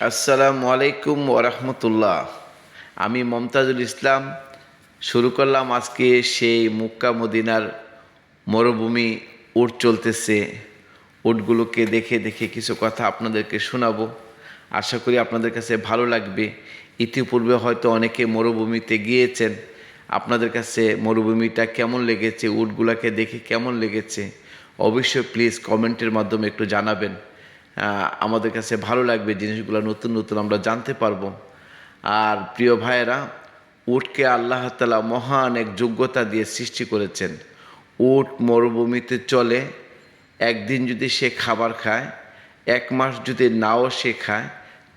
আসসালামু আলাইকুম ওরহমতুল্লাহ আমি মমতাজুল ইসলাম, শুরু করলাম আজকে সেই মুক্কা মদিনার মরুভূমি, উট চলতেছে। উটগুলোকে দেখে দেখে কিছু কথা আপনাদেরকে শোনাবো। আশা করি আপনাদের কাছে ভালো লাগবে। ইতিপূর্বে হয়তো অনেকে মরুভূমিতে গিয়েছেন। আপনাদের কাছে মরুভূমিটা কেমন লেগেছে? উটগুলাকে দেখে কেমন লেগেছে? অবশ্যই প্লিজ কমেন্টের মাধ্যমে একটু জানাবেন। আমাদের কাছে ভালো লাগবে, জিনিসগুলো নতুন নতুন আমরা জানতে পারব। আর প্রিয় ভাইয়েরা, উটকে আল্লাহ তালা মহান এক যোগ্যতা দিয়ে সৃষ্টি করেছেন। উট মরুভূমিতে চলে, একদিন যদি সে খাবার খায়, এক মাস যদি নাও সে খায়,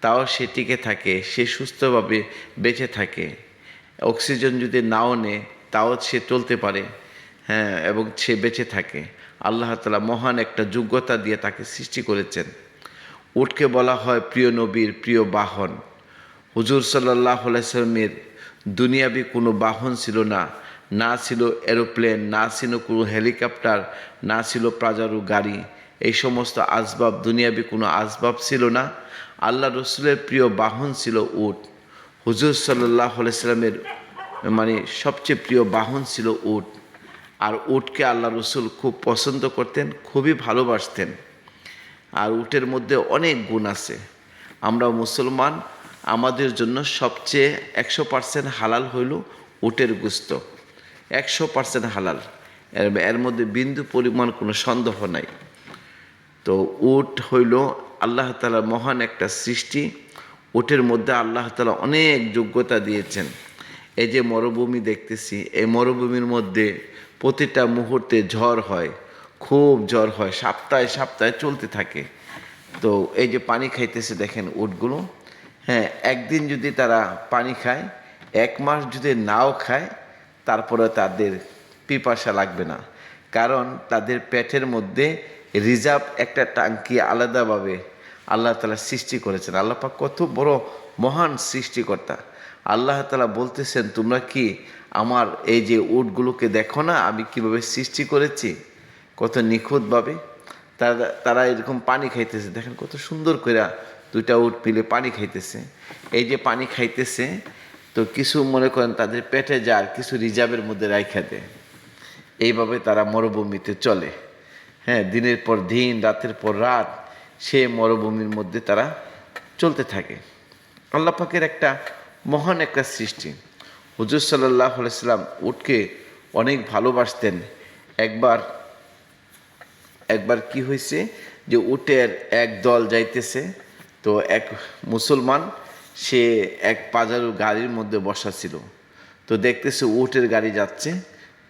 তাও সে টিকে থাকে, সে সুস্থভাবে বেঁচে থাকে। অক্সিজেন যদি নাও নেয় তাও সে চলতে পারে হ্যাঁ এবং সে বেঁচে থাকে। আল্লাহ তালা মহান একটা যোগ্যতা দিয়ে তাকে সৃষ্টি করেছেন। উটকে বলা হয় প্রিয় নবীর প্রিয় বাহন। হুজুর সাল্লাহ আলাইসলামের দুনিয়াবি কোনো বাহন ছিল না। না ছিল এরোপ্লেন, না ছিল কোনো হেলিকপ্টার, না ছিল প্রাজারু গাড়ি। এই সমস্ত আসবাব, দুনিয়াবি কোনো আসবাব ছিল না। আল্লাহ রসুলের প্রিয় বাহন ছিল উট। হুজুর সাল্লাহ আলাইসলামের মানে সবচেয়ে প্রিয় বাহন ছিল উট। আর উটকে আল্লাহ রসুল খুব পছন্দ করতেন, খুবই ভালোবাসতেন। আর উটের মধ্যে অনেক গুণ আছে। আমরা মুসলমান, আমাদের জন্য সবচেয়ে একশো পার্সেন্ট হালাল হইল উটের গুস্ত। একশো পার্সেন্ট হালাল। এর এর মধ্যে বিন্দু পরিমাণ কোনো সন্দেহ নাই। তো উট হইল আল্লাহ তালা মহান একটা সৃষ্টি। উটের মধ্যে আল্লাহ তালা অনেক যোগ্যতা দিয়েছেন। এই যে মরুভূমি দেখতেছি, এই মরুভূমির মধ্যে প্রতিটা মুহূর্তে ঝড় হয়। খুব জ্বর হয়, সপ্তাহে সপ্তাহে চলতে থাকে। তো এই যে পানি খাইতেছে, দেখেন উটগুলো হ্যাঁ একদিন যদি তারা পানি খায়, এক মাস যদি নাও খায়, তারপরে তাদের পিপাসা লাগবে না। কারণ তাদের পেটের মধ্যে রিজার্ভ একটা টাঙ্কি আলাদাভাবে আল্লাহ তালা সৃষ্টি করেছেন। আল্লাহ কত বড় মহান সৃষ্টিকর্তা। আল্লাহ তালা বলতেছেন, তোমরা কি আমার এই যে উটগুলোকে দেখো না, আমি কীভাবে সৃষ্টি করেছি? কত নিখুঁতভাবে তারা তারা এরকম পানি খাইতেছে। দেখেন কত সুন্দর করে দুইটা উট পিলে পানি খাইতেছে। এই যে পানি খাইতেছে, তো কিছু মনে করেন তাদের পেটে যার কিছু রিজার্ভের মধ্যে রাইখা দেয়। এইভাবে তারা মরুভূমিতে চলে। হ্যাঁ দিনের পর দিন, রাতের পর রাত সে মরুভূমির মধ্যে তারা চলতে থাকে। আল্লাহ পাকের একটা মহান একটা সৃষ্টি। হুজুর সাল্লাহ সাল্লাম উটকে অনেক ভালোবাসতেন। একবার একবার কি হয়েছে যে উটের এক দল যাইতেছে, তো এক মুসলমান, সে এক পাজারু গাড়ির মধ্যে বসা ছিল। তো দেখতেছে উটের গাড়ি যাচ্ছে,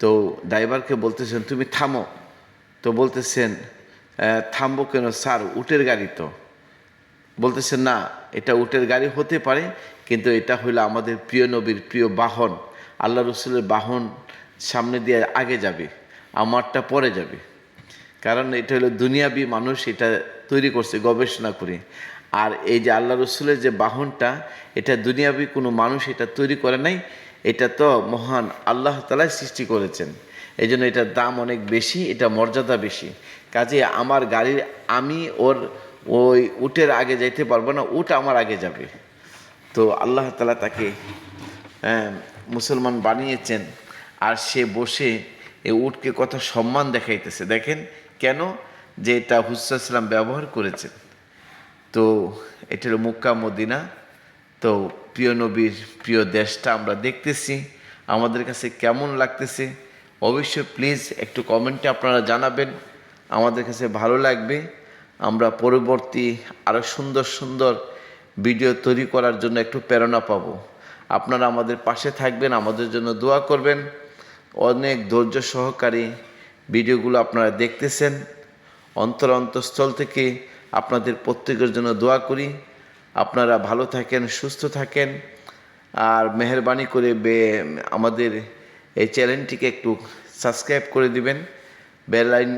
তো ড্রাইভারকে বলতেছেন, তুমি থামো। তো বলতেছেন থামবো কেন স্যার? উটের গাড়ি তো। বলতেছেন, না, এটা উটের গাড়ি হতে পারে, কিন্তু এটা হইল আমাদের প্রিয় নবীর প্রিয় বাহন। আল্লাহ রসুলের বাহন সামনে দিয়ে আগে যাবে, আমারটা পরে যাবে। কারণ এটা হলো দুনিয়াবি মানুষ এটা তৈরি করছে গবেষণা করে। আর এই যে আল্লাহ রসুলের যে বাহনটা এটা দুনিয়াবি কোনো মানুষ এটা তৈরি করে নাই এটা তো মহান আল্লাহ তালাই সৃষ্টি করেছেন। এই জন্য এটার দাম অনেক বেশি এটা মর্যাদা বেশি। কাজে আমার গাড়ির আমি ওর ওই উটের আগে যাইতে পারব না উট আমার আগে যাবে। তো আল্লাহ তালা তাকে আহ, মুসলমান বানিয়েছেন। আর সে বসে এই উটকে কত সম্মান দেখাইতেছে। দেখেন কেন যে এটা হুসাইসলাম ব্যবহার করেছেন তো এটা মুক্কা, মদিনা। তো প্রিয় নবীর প্রিয় দেশটা আমরা দেখতেছি। আমাদের কাছে কেমন লাগতেছে? অবশ্যই প্লিজ একটু কমেন্টে আপনারা জানাবেন। আমাদের কাছে ভালো লাগবে। আমরা পরবর্তী আরও সুন্দর সুন্দর ভিডিও তৈরি করার জন্য একটু প্রেরণা পাবো। আপনারা আমাদের পাশে থাকবেন, আমাদের জন্য দোয়া করবেন। অনেক ধৈর্য সহকারী ভিডিওগুলো আপনারা দেখতেছেন। অন্তর অন্তঃস্থল থেকে আপনাদের প্রত্যেকের জন্য দোয়া করি। আপনারা ভালো থাকেন, সুস্থ থাকেন। আর মেহরবানি করে বে, আমাদের এই চ্যানেলটিকে একটু সাবস্ক্রাইব করে দিবেন। বেল আইন